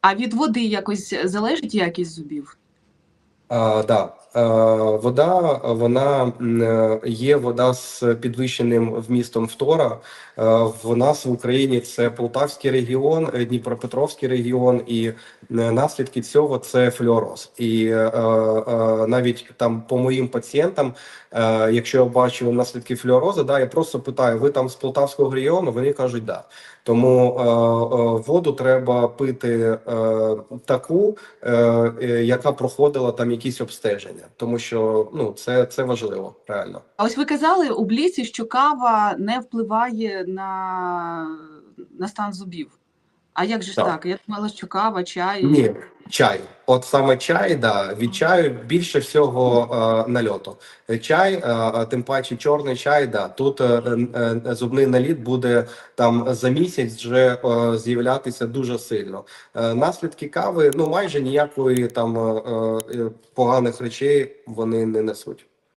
А від води якось залежить якість зубів? А. Е, Вода, вона е, є вода з підвищеним вмістом фтора. Е, В нас в Україні це Полтавський регіон, Дніпропетровський регіон, і наслідки цього це флюороз. І навіть там по моїм пацієнтам, якщо я бачу наслідки флюорозу, да, я просто питаю: ви там з Полтавського регіону? Вони кажуть, да. Тому воду треба пити таку, яка проходила там якісь обстеження, тому що ну це, це важливо, реально. А ось ви казали у бліці, що кава не впливає на, на стан зубів. А як же ж Так. так? Я думала, що кава, чай. Ні, чай. От саме чай, да, від чаю більше всього е, нальоту. Е, Чай, е, тим паче чорний чай, да. Тут е, е, е, зубний наліт буде там за місяць вже е, з'являтися дуже сильно. Е, наслідки кави, ну майже ніякої там е, е, поганих речей вони не несуть.